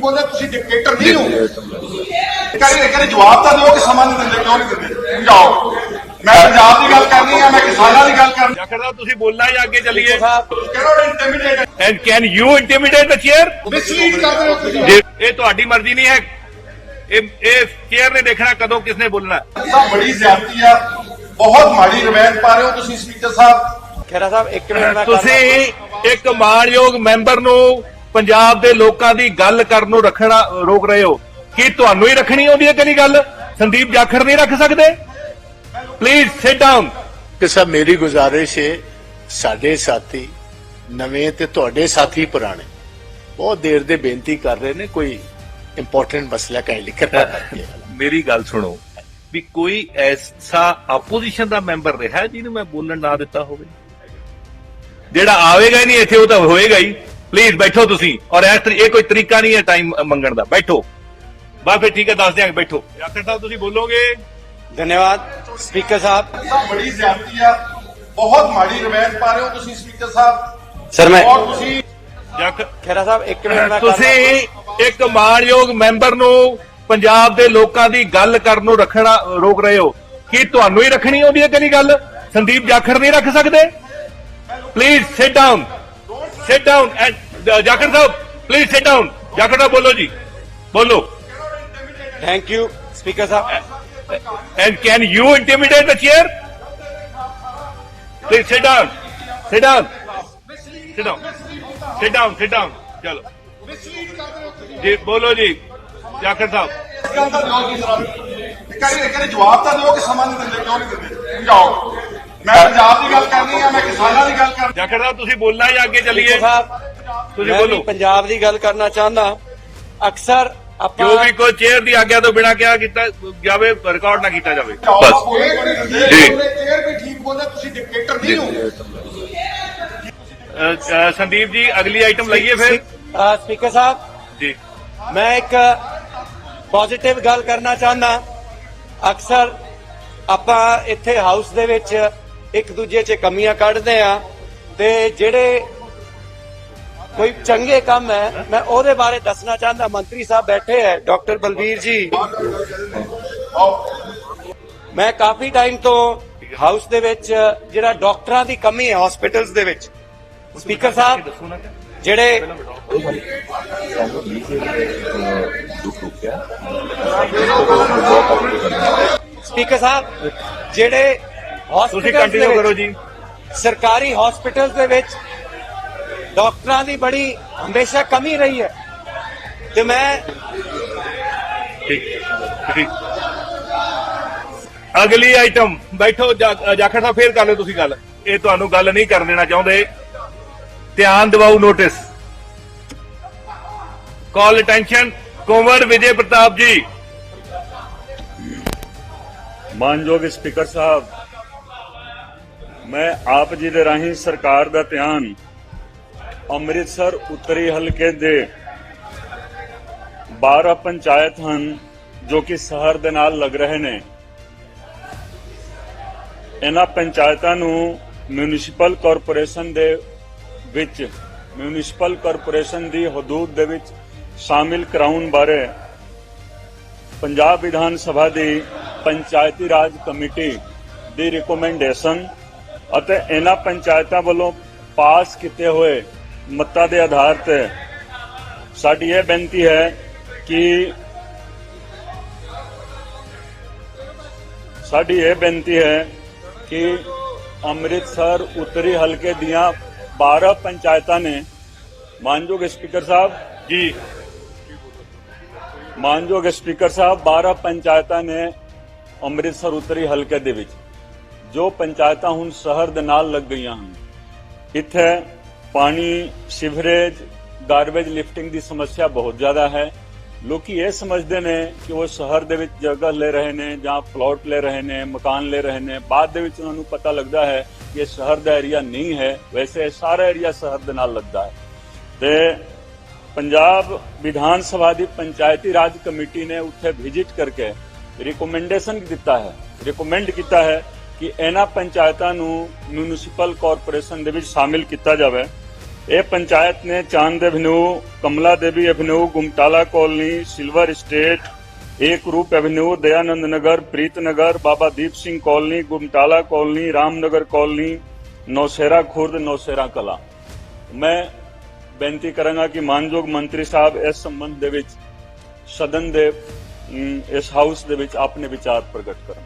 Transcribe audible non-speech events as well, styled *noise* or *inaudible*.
ਬੋਲਦੇ ਤੁਸੀਂ ਡਿਕਟੇਟਰ ਨਹੀਂ ਹੋ। ਕਹਿੰਦੇ ਕਹਿੰਦੇ ਜਵਾਬ ਤਾਂ ਦਿਓ ਕਿ ਸਮਾਂ ਨਹੀਂ ਦਿੰਦੇ ਕਿਉਂ ਨਹੀਂ ਦਿੰਦੇ? ਜਾਓ। ਮੈਂ ਪੰਜਾਬ ਦੀ ਗੱਲ ਕਰਨੀ ਆ ਮੈਂ ਕਿਸਾਨਾਂ ਦੀ ਗੱਲ ਕਰਨੀ ਜਾਖੜ ਸਾਹਿਬ ਤੁਸੀਂ ਬੋਲਣਾ ਜਾਂ ਅੱਗੇ ਚੱਲੀਏ। ਕਿਹੜਾ intimidate and can you intimidate the chair mislead ਕਰ ਰਹੇ ਹੋ ਤੁਸੀਂ। ਇਹ ਤੁਹਾਡੀ ਮਰਜ਼ੀ ਨਹੀਂ ਹੈ ਇਹ ਇਹ ਚੇਅਰ ਨੇ ਦੇਖਣਾ ਕਦੋਂ ਕਿਸਨੇ ਬੋਲਣਾ। ਤਾਂ ਬੜੀ ਜ਼ਿਆਦਤੀ ਆ। ਬਹੁਤ ਮਾੜੀ ਰਵਾਇਤ ਪਾ ਰਹੇ ਹੋ ਤੁਸੀਂ ਸਪੀਕਰ ਸਾਹਿਬ। ਖੇਰਾ ਸਾਹਿਬ ਇੱਕ ਮਿੰਟ ਤੁਸੀਂ ਇੱਕ ਮਾਣਯੋਗ ਮੈਂਬਰ ਨੂੰ ਪੰਜਾਬ ਦੇ ਲੋਕਾਂ ਦੀ ਗੱਲ ਕਰਨ ਨੂੰ ਰੱਖਣਾ ਰੋਕ ਰਹੇ ਹੋ। ਕੀ ਤੁਹਾਨੂੰ ਹੀ ਰੱਖਣੀ ਆਉਂਦੀ ਹੈ ਕਿਹੜੀ ਗੱਲ? ਸੰਦੀਪ ਜਾਖੜ ਨਹੀਂ ਰੱਖ ਸਕਦੇ? ਪਲੀਜ਼ ਸਿਟ ਡਾਊਨ ਕਿ ਸਭ ਮੇਰੀ ਗੁਜ਼ਾਰਿਸ਼ ਹੈ ਸਾਡੇ ਸਾਥੀ ਨਵੇਂ ਤੇ ਤੁਹਾਡੇ ਸਾਥੀ ਪੁਰਾਣੇ ਬਹੁਤ ਦੇਰ ਦੇ ਬੇਨਤੀ ਕਰ ਰਹੇ ਨੇ ਕੋਈ ਇੰਪੋਰਟੈਂਟ ਮਸਲਾ ਕਾਇੰਡਲੀ ਕਰਨਾ *laughs* ਮੇਰੀ ਗੱਲ ਸੁਣੋ ਵੀ ਕੋਈ ਐਸਾ ਆਪੋਜੀਸ਼ਨ ਦਾ ਮੈਂਬਰ ਰਿਹਾ ਜਿਹਨੂੰ ਮੈਂ ਬੋਲਣ ਨਾ ਦਿੱਤਾ ਹੋਵੇ? ਜਿਹੜਾ ਆਵੇਗਾ ਹੀ ਨਹੀਂ ਇੱਥੇ ਉਹ ਤਾਂ ਹੋਏਗਾ ਹੀ। ਪਲੀਜ਼ ਬੈਠੋ ਤੁਸੀਂ। ਔਰ ਇਸ ਤਰੀ- ਇਹ ਕੋਈ ਤਰੀਕਾ ਨਹੀਂ ਹੈ ਟਾਈਮ ਮੰਗਣ ਦਾ। ਬੈਠੋ। ਬਸ ਫਿਰ ਠੀਕ ਹੈ ਦੱਸ ਦਿਆਂਗੇ ਬੈਠੋ। ਡਾਕਟਰ ਸਾਹਿਬ ਤੁਸੀਂ ਬੋਲੋਗੇ? ਧੰਨਵਾਦ ਸਪੀਕਰ ਸਾਹਿਬ। ਬੜੀ ਜ਼ਿਆਦਤੀ ਆ। ਬਹੁਤ ਮਾੜੀ ਰਵਾਇਤ ਪਾ ਰਹੇ ਹੋ ਤੁਸੀਂ ਸਪੀਕਰ ਸਾਹਿਬ। ਸਰ ਮੈਂ ਔਰ ਤੁਸੀਂ ਖੇਰਾ ਸਾਹਿਬ ਇੱਕ ਮਿੰਟ ਮੈਂ ਤੁਸੀਂ ਇੱਕ ਮਾਣਯੋਗ ਮੈਂਬਰ ਨੂੰ ਪੰਜਾਬ ਦੇ ਲੋਕਾਂ ਦੀ ਗੱਲ ਕਰਨ ਨੂੰ ਰੱਖਣਾ ਰੋਕ ਰਹੇ ਹੋ। ਕੀ ਤੁਹਾਨੂੰ ਹੀ ਰੱਖਣੀ ਆਉਂਦੀ ਹੈ ਕਿਹੜੀ ਗੱਲ? ਸੰਦੀਪ ਜਾਖੜ ਨਹੀਂ ਰੱਖ ਸਕਦੇ? Please sit down sit down Jakhar sahib please sit down Jakhar sahib ਬੋਲੋ ਜੀ ਬੋਲੋ thank you speaker Sahib and can you intimidate the chair please sit down sit down sit down sit down sit down ਚਲੋ ਜੀ ਬੋਲੋ ਜੀ ਜਾਖੜ ਸਾਹਿਬ ਇਸ ਗੱਲ ਦਾ ਜਵਾਬ ਨਹੀਂ ਸਰ ਕਹਿੰਦੇ ਕਹਿੰਦੇ ਜਵਾਬ ਤਾਂ ਦਿਓ ਕਿ ਸਮਾਂ ਨਹੀਂ ਦਿੰਦੇ ਕਿਉਂ ਨਹੀਂ ਦਿੰਦੇ ਜਾਓ ਮੈਂ ਪੰਜਾਬ ਦੀ ਗੱਲ ਕਰਨੀ ਆ ਮੈਂ ਕਿਸਾਨਾਂ ਦੀ ਗੱਲ ਕਰਨੀ ਜਾਖੜ ਸਾਹਿਬ ਤੁਸੀਂ ਬੋਲਣਾ ਜਾਂ ਅੱਗੇ ਚੱਲੀਏ ਸਪੀਕਰ ਸਾਹਿਬ ਤੁਸੀਂ ਮੈਂ ਵੀ ਬੋਲੋ। ਪੰਜਾਬ ਦੀ ਗੱਲ ਕਰਨਾ ਚਾਹੁੰਦਾ। ਅਕਸਰ ਆਪਾਂ ਜੋ ਵੀ ਕੋਈ ਚੇਅਰ ਦੀ ਆਗਿਆ ਤੋਂ ਬਿਨਾ ਕਿਹਾ ਕੀਤਾ ਜਾਵੇ ਰਿਕਾਰਡ ਨਾ ਕੀਤਾ ਜਾਵੇ। ਬਸ। ਜੀ। ਬੋਲੇ ਚੇਅਰ ਵੀ ਠੀਕ ਬੋਲਦੇ ਤੁਸੀਂ ਡਿਕਟੇਟਰ ਨਹੀਂ ਹੋ। ਅ, ਅ, ਸੰਦੀਪ ਜੀ ਅਗਲੀ ਆਈਟਮ ਲਈਏ ਫਿਰ। ਸਪੀਕਰ ਸਾਹਿਬ। ਜੀ। ਮੈਂ ਇੱਕ ਪੋਜ਼ਿਟਿਵ ਗੱਲ ਕਰਨਾ ਚਾਹੁੰਦਾ। ਅਕਸਰ ਆਪਾਂ ਇੱਥੇ ਹਾਊਸ ਦੇ ਵਿੱਚ ਇੱਕ ਦੂਜੇ 'ਚ ਕਮੀਆਂ ਕੱਢਦੇ ਆ ਤੇ ਜਿਹੜੇ ਕੋਈ ਚੰਗੇ ਕੰਮ ਹੈ ਮੈਂ ਉਹਦੇ ਬਾਰੇ ਦੱਸਣਾ ਚਾਹੁੰਦਾ। ਮੰਤਰੀ ਸਾਹਿਬ ਬੈਠੇ ਹੈ ਡਾਕਟਰ ਬਲਬੀਰ ਜੀ। ਮੈਂ ਕਾਫੀ ਟਾਈਮ ਤੋਂ ਹਾਊਸ ਦੇ ਵਿੱਚ ਜਿਹੜਾ ਡਾਕਟਰਾਂ ਦੀ ਕਮੀ ਹੈ ਹਸਪੀਟਲਸ ਦੇ ਵਿੱਚ। ਸਪੀਕਰ ਸਾਹਿਬ ਜਿਹੜੇ ਸਪੀਕਰ ਸਾਹਿਬ ਜਿਹੜੇ ਤੁਸੀਂ ਕੰਟੀਨਿਊ ਕਰੋ ਜੀ। ਸਰਕਾਰੀ ਹਸਪੀਟਲਸ ਦੇ ਵਿੱਚ ਡਾਕਟਰਾਂ ਦੀ ਬੜੀ ਹਮੇਸ਼ਾ ਕਮੀ ਰਹੀ ਹੈ। ਤੇ ਮੈਂ ਠੀਕ ਠੀਕ। ਅਗਲੀ ਆਈਟਮ ਬੈਠੋ ਜਾਖੜ ਸਾਹਿਬ ਫੇਰ ਕਰ ਲਓ ਤੁਸੀਂ ਗੱਲ। ਇਹ ਤੁਹਾਨੂੰ ਗੱਲ ਨਹੀਂ ਕਰਨ ਦੇਣਾ ਚਾਹੁੰਦੇ। ਧਿਆਨ ਦਿਵਾਓ notice call attention Kunwar Vijay Pratap ji ਮਾਨਯੋਗ ਸਪੀਕਰ ਸਾਹਿਬ ਮੈਂ ਆਪ ਜੀ ਦੇ ਰਾਹੀਂ ਸਰਕਾਰ ਦਾ ਧਿਆਨ ਅੰਮ੍ਰਿਤਸਰ ਉੱਤਰੀ ਹਲਕੇ ਦੇ 12 ਪੰਚਾਇਤ ਹਨ ਜੋ ਕਿ ਸ਼ਹਿਰ ਦੇ ਨਾਲ ਲੱਗ ਰਹੇ ਨੇ। ਇਹਨਾਂ ਪੰਚਾਇਤਾਂ ਨੂੰ ਮਿਊਨਿਸਪਲ ਕਾਰਪੋਰੇਸ਼ਨ ਦੇ ਵਿੱਚ ਮਿਊਨਿਸਪਲ ਕਾਰਪੋਰੇਸ਼ਨ ਦੀ ਹਦੂਦ ਦੇ ਵਿੱਚ ਸ਼ਾਮਿਲ ਕਰਾਉਣ ਬਾਰੇ ਪੰਜਾਬ ਵਿਧਾਨ ਸਭਾ ਦੀ ਪੰਚਾਇਤੀ ਰਾਜ ਕਮੇਟੀ ਦੀ ਰਿਕਮੈਂਡੇਸ਼ਨ ਅਤੇ ਇਹਨਾਂ ਪੰਚਾਇਤਾਂ ਵੱਲੋਂ ਪਾਸ ਕੀਤੇ ਹੋਏ ਮੱਤਾਂ ਦੇ ਆਧਾਰ ਤੇ ਸਾਡੀ ਇਹ ਬੇਨਤੀ ਹੈ ਕਿ ਸਾਡੀ ਇਹ ਬੇਨਤੀ ਹੈ ਕਿ ਅੰਮ੍ਰਿਤਸਰ ਉੱਤਰੀ ਹਲਕੇ ਦੀਆਂ 12 ਪੰਚਾਇਤਾਂ ਨੇ ਮਾਨਯੋਗ ਸਪੀਕਰ ਸਾਹਿਬ ਜੀ। ਮਾਨਯੋਗ ਸਪੀਕਰ ਸਾਹਿਬ 12 ਪੰਚਾਇਤਾਂ ਨੇ ਅੰਮ੍ਰਿਤਸਰ ਉੱਤਰੀ ਹਲਕੇ ਦੇ ਵਿੱਚ ਜੋ ਪੰਚਾਇਤਾਂ ਹੁਣ ਸ਼ਹਿਰ ਦੇ ਨਾਲ ਲੱਗ ਗਈਆਂ ਹਨ। ਇੱਥੇ ਪਾਣੀ, ਸੀਵਰੇਜ ਗਾਰਬੇਜ ਲਿਫਟਿੰਗ ਦੀ ਸਮੱਸਿਆ ਬਹੁਤ ਜ਼ਿਆਦਾ ਹੈ। ਲੋਕੀ ਇਹ ਸਮਝਦੇ ਨੇ ਕਿ ਉਹ ਸ਼ਹਿਰ ਦੇ ਵਿੱਚ ਜਗ੍ਹਾ ਲੈ ਰਹੇ ਨੇ ਜਾਂ ਪਲਾਟ ਲੈ ਰਹੇ ਨੇ, ਮਕਾਨ ਲੈ ਰਹੇ ਨੇ। ਬਾਅਦ ਦੇ ਵਿੱਚ ਉਹਨਾਂ ਨੂੰ ਪਤਾ ਲੱਗਦਾ ਹੈ ਕਿ ਇਹ ਸ਼ਹਿਰ ਦਾ ਏਰੀਆ ਨਹੀਂ ਹੈ। ਵੈਸੇ ਇਹ ਸਾਰਾ ਏਰੀਆ ਸ਼ਹਿਰ ਦੇ ਨਾਲ ਲੱਗਦਾ ਹੈ। ਤੇ ਪੰਜਾਬ ਵਿਧਾਨ ਸਭਾ ਦੀ ਪੰਚਾਇਤੀ ਰਾਜ ਕਮੇਟੀ ਨੇ ਉੱਥੇ ਵਿਜ਼ਿਟ ਕਰਕੇ ਰਿਕਮੈਂਡੇਸ਼ਨ ਦਿੱਤਾ ਹੈ। ਰਿਕਮੈਂਡ ਕੀਤਾ ਹੈ ਕਿ ਇਹਨਾਂ ਪੰਚਾਇਤਾਂ ਨੂੰ ਮਿਊਨਿਸਪਲ ਕਾਰਪੋਰੇਸ਼ਨ ਦੇ ਵਿੱਚ ਸ਼ਾਮਿਲ ਕੀਤਾ ਜਾਵੇ। ਇਹ ਪੰਚਾਇਤ ਨੇ Chand avenue, Kamla Devi avenue, Gumtala colony, silver state Ek Roop avenue, Dayanand Nagar, Preet Nagar, Baba Deep Singh colony, Gumtala colony, Ramnagar colony, Naushera Khurd, Naushera Kalan. ਮੈਂ ਬੇਨਤੀ ਕਰਾਂਗਾ ਕਿ ਮਾਨਯੋਗ ਮੰਤਰੀ ਸਾਹਿਬ ਇਸ ਸੰਬੰਧ ਦੇ ਵਿੱਚ ਸਦਨ ਦੇ ਇਸ ਹਾਊਸ ਦੇ ਵਿੱਚ ਆਪਣੇ ਵਿਚਾਰ ਪ੍ਰਗਟ ਕਰਨ।